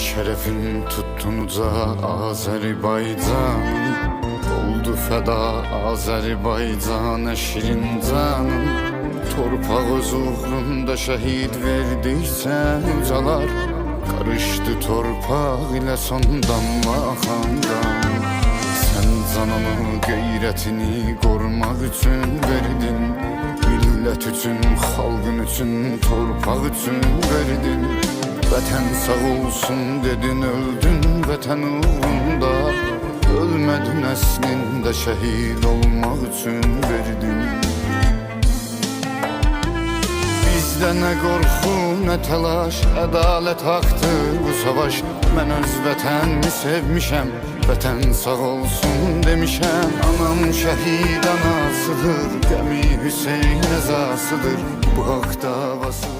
şerefin tuttunuca Azerbaycanın Oldu feda Azerbaycan'a şirin canım Torpaq öz uğrunda şehit verdikçe ucalar Karıştı torpaq ile sondan vaxandan Sen canını qeyrətini qorumaq üçün verdin. Millət üçün, xalqın üçün, torpaq üçün verdin Vətən sağ olsun dedin, öldün vətən uğrunda. Ölmədin əslində şəhid olmaq üçün verdin. Bizdə nə qorxu, nə təlaş, ədalət haqdır bu savaş Mən öz vətənimi sevmişəm, vətən sağ olsun demişəm Anam şəhid anasıdır, qəmi Hüseyn əzasıdır Bu haqq davası